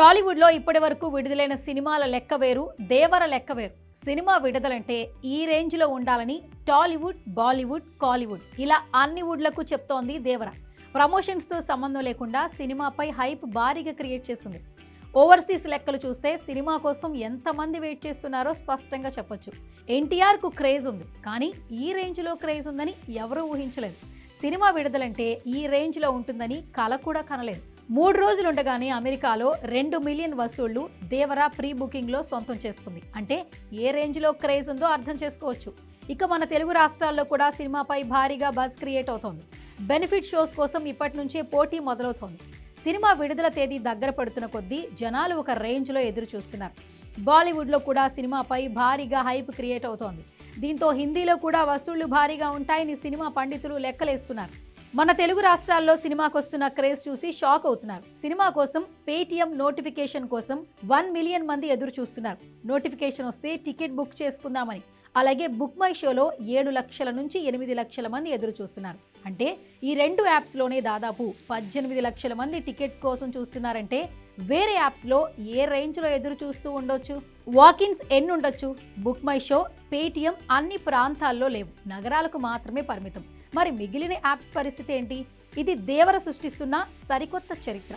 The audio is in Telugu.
టాలీవుడ్లో ఇప్పటి వరకు విడుదలైన సినిమాల లెక్క వేరు దేవర లెక్క వేరు. సినిమా విడుదలంటే ఈ రేంజ్లో ఉండాలని టాలీవుడ్ బాలీవుడ్ కాలీవుడ్ ఇలా అన్ని వుడ్లకు చెప్తోంది దేవర. ప్రమోషన్స్తో సంబంధం లేకుండా సినిమాపై హైప్ భారీగా క్రియేట్ చేస్తుంది ఓవర్సీస్ లెక్కలు చూస్తే సినిమా కోసం ఎంతమంది వెయిట్ చేస్తున్నారో స్పష్టంగా చెప్పొచ్చు. ఎన్టీఆర్కు క్రేజ్ ఉంది కానీ ఈ రేంజ్లో క్రేజ్ ఉందని ఎవరూ ఊహించలేదు. సినిమా విడుదలంటే ఈ రేంజ్లో ఉంటుందని కల కూడా కనలేదు. మూడు రోజులుండగానే అమెరికాలో రెండు మిలియన్ వసూళ్ళు దేవరా ప్రీ బుకింగ్లో సొంతం చేసుకుంది. అంటే ఏ రేంజ్లో క్రేజ్ ఉందో అర్థం చేసుకోవచ్చు. ఇక మన తెలుగు రాష్ట్రాల్లో కూడా సినిమాపై భారీగా బజ్ క్రియేట్ అవుతోంది. బెనిఫిట్ షోస్ కోసం ఇప్పటి నుంచే పోటీ మొదలవుతోంది. సినిమా విడుదల తేదీ దగ్గర పడుతున్న కొద్దీ జనాలు ఒక రేంజ్లో ఎదురు చూస్తున్నారు. బాలీవుడ్లో కూడా సినిమాపై భారీగా హైప్ క్రియేట్ అవుతోంది. దీంతో హిందీలో కూడా వసూళ్ళు భారీగా ఉంటాయని సినిమా పండితులు లెక్కలేస్తున్నారు. మన తెలుగు రాష్ట్రాల్లో సినిమాకు వస్తున్న క్రేజ్ చూసి షాక్ అవుతున్నారు. సినిమా కోసం పేటీఎం నోటిఫికేషన్ కోసం వన్ మిలియన్ మంది ఎదురు చూస్తున్నారు. నోటిఫికేషన్ వస్తే టికెట్ బుక్ చేసుకుందామని. అలాగే బుక్ మై షోలో ఏడు లక్షల నుంచి ఎనిమిది లక్షల మంది ఎదురు చూస్తున్నారు. అంటే ఈ రెండు యాప్స్లోనే దాదాపు పద్దెనిమిది లక్షల మంది టికెట్ కోసం చూస్తున్నారంటే వేరే యాప్స్లో ఏ రేంజ్లో ఎదురు చూస్తూ ఉండొచ్చు? వాకిన్స్ ఎన్ని ఉండొచ్చు. బుక్ మై షో పేటిఎం అన్ని ప్రాంతాల్లో లేవు. నగరాలకు మాత్రమే పరిమితం. మరి మిగిలిన యాప్స్ పరిస్థితి ఏంటి? ఇది దేవర సృష్టిస్తున్న సరికొత్త చరిత్ర.